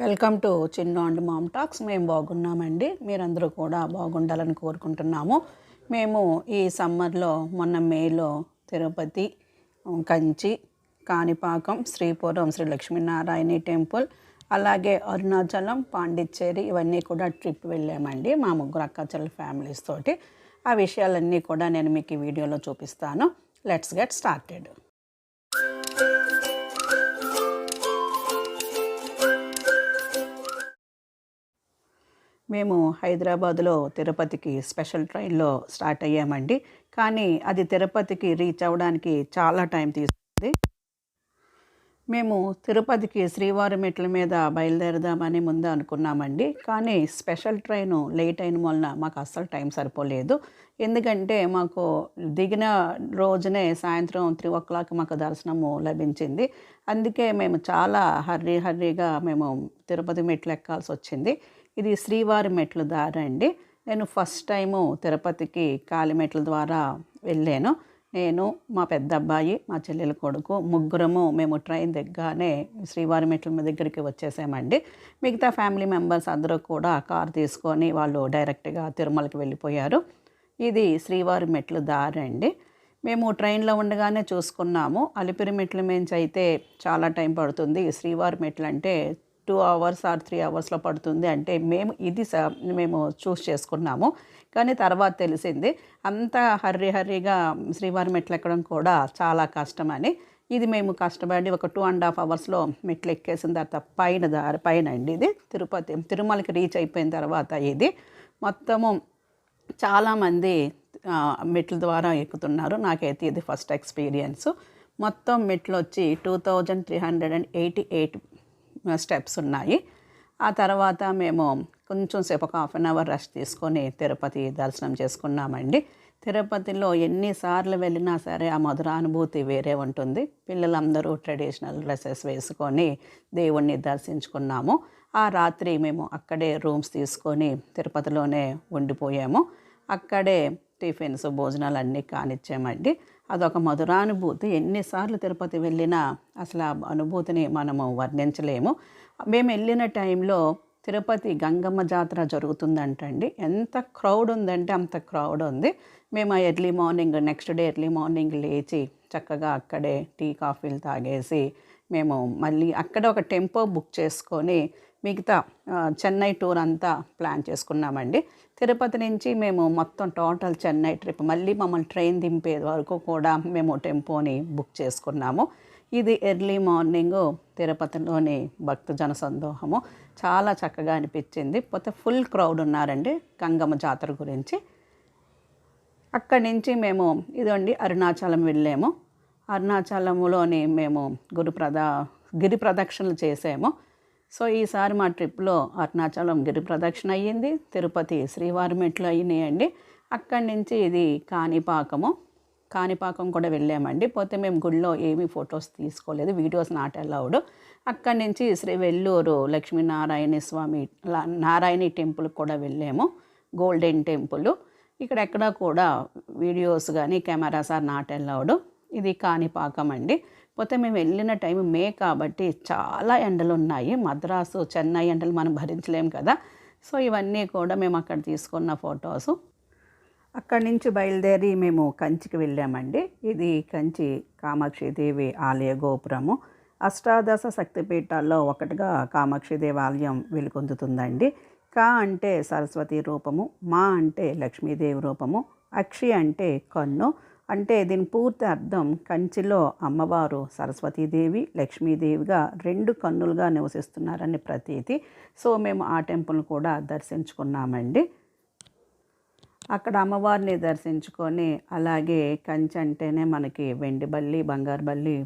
Welcome to Chinna and mom talks. మేము బాగున్నామండి. మీరందరూ కూడా బాగుండాలని కోరుకుంటున్నాము. మేము ఈ సమ్మర్లో మొన్న మేలో తిరుపతి కంచి కాణిపాకం శ్రీపురం శ్రీ లక్ష్మీనారాయణి టెంపుల్ అలాగే అరుణాచలం పాండిచ్చేరి ఇవన్నీ కూడా ట్రిప్ వెళ్ళామండి మా ముగ్గురు అక్కచెల్ల ఫ్యామిలీస్ తోటి. ఆ విషయాలన్నీ కూడా నేను మీకు ఈ వీడియోలో చూపిస్తాను. Let's get started. మేము హైదరాబాద్లో తిరుపతికి స్పెషల్ ట్రైన్లో స్టార్ట్ అయ్యామండి. కానీ అది తిరుపతికి రీచ్ అవ్వడానికి చాలా టైం తీసుకుంది. మేము తిరుపతికి శ్రీవారి మెట్ల మీద బయలుదేరదామని ముందు అనుకున్నామండి. కానీ స్పెషల్ ట్రైను లేట్ అయిన వలన మాకు అస్సలు టైం సరిపోలేదు. ఎందుకంటే మాకు దిగిన రోజునే సాయంత్రం త్రీ ఓ క్లాక్ మాకు దర్శనము లభించింది. అందుకే మేము చాలా హర్రీ హర్రీగా మేము తిరుపతి మెట్లు ఎక్కాల్సి వచ్చింది. ఇది శ్రీవారి మెట్ల దారి అండి. నేను ఫస్ట్ టైము తిరుపతికి కాలిమెట్ల ద్వారా వెళ్ళాను. నేను మా పెద్ద అబ్బాయి మా చెల్లెల కొడుకు ముగ్గురము మేము ట్రైన్ దిగ్గానే శ్రీవారి మెట్ల దగ్గరికి వచ్చేసామండి. మిగతా ఫ్యామిలీ మెంబర్స్ అందరూ కూడా కార్ తీసుకొని వాళ్ళు డైరెక్ట్గా తిరుమలకి వెళ్ళిపోయారు. ఇది శ్రీవారి మెట్ల దారి అండి. మేము ట్రైన్లో ఉండగానే చూసుకున్నాము. అలిపిరి మెట్ల నుంచి అయితే చాలా టైం పడుతుంది. శ్రీవారి మెట్లు అంటే టూ అవర్స్ ఆర్ త్రీ అవర్స్లో పడుతుంది అంటే మేము ఇది స మేము చూస్ చేసుకున్నాము. కానీ తర్వాత తెలిసింది అంత హర్రీ హర్రీగా శ్రీవారి మెట్లు ఎక్కడం కూడా చాలా కష్టమని. ఇది మేము కష్టపడి ఒక టూ అండ్ హాఫ్ అవర్స్లో మెట్లు ఎక్కేసిన తర్వాత పైన దారి పైన అండి ఇది. తిరుపతి తిరుమలకి రీచ్ అయిపోయిన తర్వాత ఇది. మొత్తము చాలామంది మెట్ల ద్వారా ఎక్కుతున్నారు. నాకైతే ఇది ఫస్ట్ ఎక్స్పీరియన్స్. మొత్తం మెట్లు వచ్చి two thousand three hundred and eighty eight steps ఉన్నాయి. ఆ తర్వాత మేము కొంచెం సేపు ఒక హాఫ్ అన్ అవర్ రెస్ట్ తీసుకొని తిరుపతి దర్శనం చేసుకున్నామండి. తిరుపతిలో ఎన్నిసార్లు వెళ్ళినా సరే ఆ మధుర అనుభూతి వేరే ఉంటుంది. పిల్లలందరూ ట్రెడిషనల్ డ్రెస్సెస్ వేసుకొని దేవుణ్ణి దర్శించుకున్నాము. ఆ రాత్రి మేము అక్కడే రూమ్స్ తీసుకొని తిరుపతిలోనే ఉండిపోయాము. అక్కడే టిఫిన్స్ భోజనాలు అన్నీ కానిచ్చామండి. అదొక మధురానుభూతి. ఎన్నిసార్లు తిరుపతి వెళ్ళినా అసలు ఆ అనుభూతిని మనము వర్ణించలేము. మేము వెళ్ళిన టైంలో తిరుపతి గంగమ్మ జాతర జరుగుతుందంటండి. ఎంత క్రౌడ్ ఉందంటే అంత క్రౌడ్ ఉంది. మేము early morning next day early morning లేచి చక్కగా అక్కడే టీ కాఫీలు తాగేసి మేము మళ్ళీ అక్కడ ఒక టెంపో బుక్ చేసుకొని మిగతా చెన్నై టూర్ అంతా ప్లాన్ చేసుకున్నామండి. తిరుపతి నుంచి మేము మొత్తం టోటల్ చెన్నై ట్రిప్ మళ్ళీ మమ్మల్ని ట్రైన్ దింపే వరకు కూడా మేము టెంపోని బుక్ చేసుకున్నాము. ఇది ఎర్లీ మార్నింగ్ తిరుపతిలోని భక్తజన సందోహము చాలా చక్కగా అనిపించింది. పోతే ఫుల్ క్రౌడ్ ఉన్నారండి గంగమ్మ జాతర గురించి. అక్కడి నుంచి మేము ఇదండి అరుణాచలం వెళ్ళాము. అరుణాచలంలోని మేము గురు ప్రదా గిరి ప్రదక్షిణలు చేసాము. సో ఈసారి మా ట్రిప్లో అరుణాచలం గిరి ప్రదక్షిణ అయ్యింది తిరుపతి శ్రీవారి మెట్లు అయినాయండి. అక్కడి నుంచి ఇది కాణిపాకము. కాణిపాకం కూడా వెళ్ళామండి. పోతే మేము గుళ్ళో ఏమీ ఫొటోస్ తీసుకోలేదు వీడియోస్ నాట్ అలౌడ్. అక్కడి నుంచి శ్రీ వెల్లూరు లక్ష్మీనారాయణ స్వామి నారాయణి టెంపుల్ కూడా వెళ్ళాము గోల్డెన్ టెంపుల్. ఇక్కడ ఎక్కడ కూడా వీడియోస్ కానీ కెమెరాస్ ఆర్ నాట్ అలౌడ్. ఇది కాణిపాకం అండి. పోతే మేము వెళ్ళిన టైం మే కాబట్టి చాలా ఎండలు ఉన్నాయి. మద్రాసు చెన్నై ఎండలు మనం భరించలేము కదా. సో ఇవన్నీ కూడా మేము అక్కడ తీసుకున్న ఫొటోస్. అక్కడి నుంచి బయలుదేరి మేము కంచికి వెళ్ళామండి. ఇది కంచి కామాక్షిదేవి ఆలయ గోపురము. అష్టాదశ శక్తిపీఠాల్లో ఒకటిగా కామాక్షిదేవి ఆలయం వెలుగొందుతుందండి. కా అంటే సరస్వతి రూపము మా అంటే లక్ష్మీదేవి రూపము అక్షి అంటే కన్ను అంటే దీని పూర్తి అర్థం కంచిలో అమ్మవారు సరస్వతీదేవి లక్ష్మీదేవిగా రెండు కన్నులుగా నివసిస్తున్నారని ప్రతీతి. సో మేము ఆ టెంపుల్ కూడా దర్శించుకున్నామండి. అక్కడ అమ్మవారిని దర్శించుకొని అలాగే కంచి అంటేనే మనకి వెండి బల్లి బంగారు బల్లి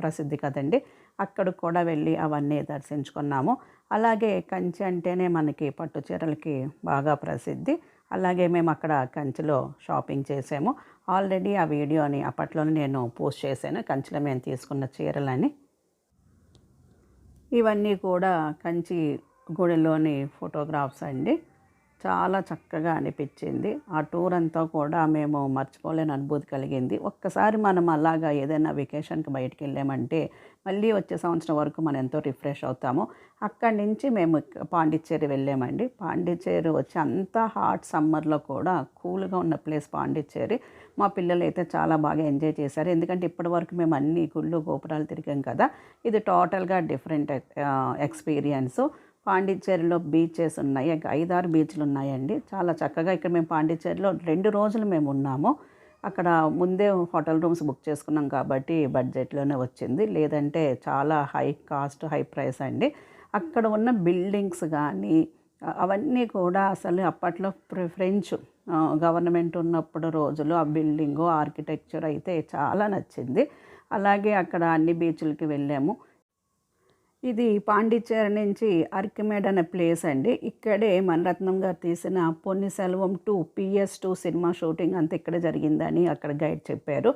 ప్రసిద్ధి కదండి. అక్కడ కూడా వెళ్ళి అవన్నీ దర్శించుకున్నాము. అలాగే కంచి అంటేనే మనకి పట్టు చీరలకి బాగా ప్రసిద్ధి. అలాగే మేము అక్కడ కంచిలో షాపింగ్ చేసాము. ఆల్రెడీ ఆ వీడియోని అప్పట్లోనే నేను పోస్ట్ చేశాను. కంచిలో మేము తీసుకున్న చీరలని ఇవన్నీ కూడా కంచి గుడిలోని ఫోటోగ్రాఫ్స్ అండి. చాలా చక్కగా అనిపించింది. ఆ టూర్ అంతా కూడా మేము మర్చిపోలేని అనుభూతి కలిగింది. ఒక్కసారి మనం అలాగా ఏదైనా వెకేషన్కి బయటికి వెళ్ళామంటే మళ్ళీ వచ్చే సంవత్సరం వరకు మనం ఎంతో రిఫ్రెష్ అవుతాము. అక్కడి నుంచి మేము పాండిచ్చేరి వెళ్ళామండి. పాండిచ్చేరి వచ్చి అంత హాట్ సమ్మర్లో కూడా కూల్గా ఉన్న ప్లేస్ పాండిచ్చేరి. మా పిల్లలు అయితే చాలా బాగా ఎంజాయ్ చేశారు. ఎందుకంటే ఇప్పటి వరకు మేము అన్ని గుళ్ళు గోపురాలు తిరిగాం కదా. ఇది టోటల్గా డిఫరెంట్ ఎక్స్పీరియన్స్ పాండిచ్చేరిలో బీచెస్ ఉన్నాయి. ఇంకా ఐదారు బీచ్లు ఉన్నాయండి. చాలా చక్కగా ఇక్కడ మేము పాండిచ్చేరిలో రెండు రోజులు మేము ఉన్నాము. అక్కడ ముందే హోటల్ రూమ్స్ బుక్ చేసుకున్నాం కాబట్టి బడ్జెట్లోనే వచ్చింది. లేదంటే చాలా హై కాస్ట్ హై ప్రైస్ అండి. అక్కడ ఉన్న బిల్డింగ్స్ కానీ అవన్నీ కూడా అసలు అప్పట్లో ఫ్రెంచ్ గవర్నమెంట్ ఉన్నప్పుడు రోజులు ఆ బిల్డింగు ఆర్కిటెక్చర్ అయితే చాలా నచ్చింది. అలాగే అక్కడ అన్ని బీచ్లకి వెళ్ళాము. ఇది పాండిచ్చేరి నుంచి అర్కిమేడ్ అనే ప్లేస్ అండి. ఇక్కడే మణరత్నం గారు తీసిన Ponniyin Selvan two PS two cinema shooting అంతా ఇక్కడ జరిగిందని అక్కడ గైడ్ చెప్పారు.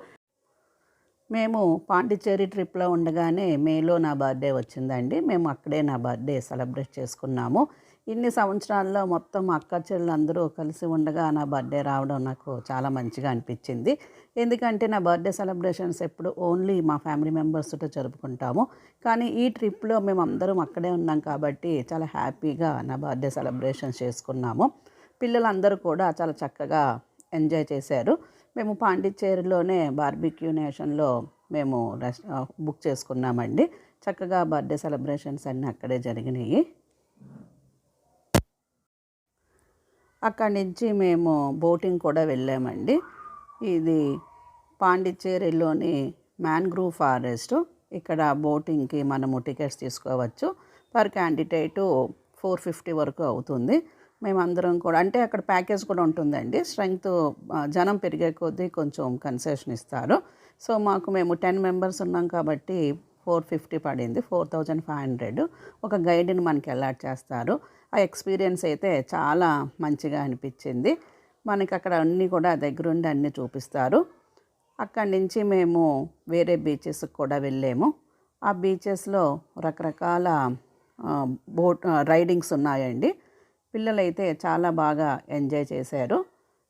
మేము పాండిచ్చేరి ట్రిప్లో ఉండగానే మేలో నా బర్త్డే వచ్చిందండి. మేము అక్కడే నా బర్త్డే సెలబ్రేట్ చేసుకున్నాము. ఇన్ని సంవత్సరాల్లో మొత్తం అక్క చెల్లెలందరూ కలిసి ఉండగా నా బర్త్డే రావడం నాకు చాలా మంచిగా అనిపించింది. ఎందుకంటే నా బర్త్డే సెలబ్రేషన్స్ ఎప్పుడు ఓన్లీ మా ఫ్యామిలీ మెంబర్స్తో జరుపుకుంటాము. కానీ ఈ ట్రిప్లో మేము అందరం అక్కడే ఉన్నాం కాబట్టి చాలా హ్యాపీగా నా బర్త్డే సెలబ్రేషన్స్ చేసుకున్నాము. పిల్లలందరూ కూడా చాలా చక్కగా ఎంజాయ్ చేశారు. మేము పాండిచ్చేరిలోనే బార్బిక్యూ నేషన్లో మేము రెస్ట్ బుక్ చేసుకున్నామండి. చక్కగా బర్త్డే సెలబ్రేషన్స్ అన్నీ అక్కడే జరిగినాయి. అక్కడి నుంచి మేము బోటింగ్ కూడా వెళ్ళామండి. ఇది పాండిచ్చేరిలోని మ్యాన్గ్రూవ్ ఫారెస్ట్. ఇక్కడ బోటింగ్కి మనము టికెట్స్ తీసుకోవచ్చు. పర్ క్యాండిడేటు ఫోర్ ఫిఫ్టీ వరకు అవుతుంది. మేమందరం కూడా అంటే అక్కడ ప్యాకేజ్ కూడా ఉంటుందండి. స్ట్రెంగ్త్ జనం పెరిగే కొద్దీ కొంచెం కన్సెషన్ ఇస్తారు. సో మాకు మేము టెన్ మెంబర్స్ ఉన్నాం కాబట్టి ఫోర్ ఫిఫ్టీ పడింది. Four thousand five hundred. ఒక గైడ్ని మనకి అలాట్ చేస్తారు. ఆ ఎక్స్పీరియన్స్ అయితే చాలా మంచిగా అనిపించింది. మనకి అక్కడ అన్నీ కూడా దగ్గరుండి అన్నీ చూపిస్తారు. అక్కడి నుంచి మేము వేరే బీచెస్కి కూడా వెళ్ళాము. ఆ బీచెస్లో రకరకాల బోట్ రైడింగ్స్ ఉన్నాయండి. పిల్లలైతే చాలా బాగా ఎంజాయ్ చేశారు.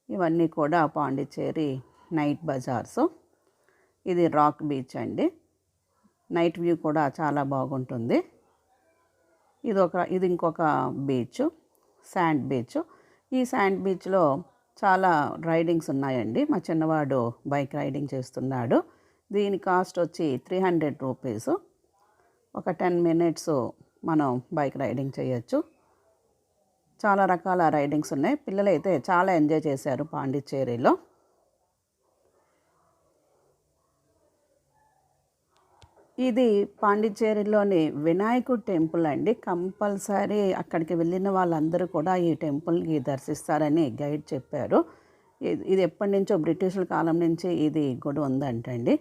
ఇవన్నీ కూడా పాండిచ్చేరి నైట్ బజార్స్. ఇది రాక్ బీచ్ అండి. నైట్ వ్యూ కూడా చాలా బాగుంటుంది. ఇది ఒక ఇది ఇంకొక బీచ్ శాండ్ బీచ్. ఈ శాండ్ బీచ్లో చాలా రైడింగ్స్ ఉన్నాయండి. మా చిన్నవాడు బైక్ రైడింగ్ చేస్తున్నాడు. దీని కాస్ట్ వచ్చి త్రీ హండ్రెడ్ రూపీస్. ఒక టెన్ మినిట్స్ మనం బైక్ రైడింగ్ చేయొచ్చు. చాలా రకాల రైడింగ్స్ ఉన్నాయి. పిల్లలైతే చాలా ఎంజాయ్ చేశారు పాండిచ్చేరిలో. ఇది పాండిచ్చేరిలోని వినాయకుడు టెంపుల్ అండి. కంపల్సరీ అక్కడికి వెళ్ళిన వాళ్ళందరూ కూడా ఈ టెంపుల్కి దర్శిస్తారని గైడ్ చెప్పారు. ఇది ఇది ఎప్పటి నుంచో బ్రిటిషుల కాలం నుంచి ఇది గుడి ఉందంటండి.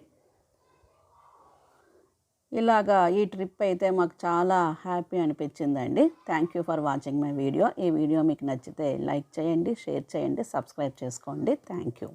ఇలాగా ఈ ట్రిప్ అయితే మాకు చాలా హ్యాపీ అనిపించిందండి. Thank you for watching my video. ఈ వీడియో మీకు నచ్చితే లైక్ చేయండి షేర్ చేయండి సబ్స్క్రైబ్ చేసుకోండి. Thank you.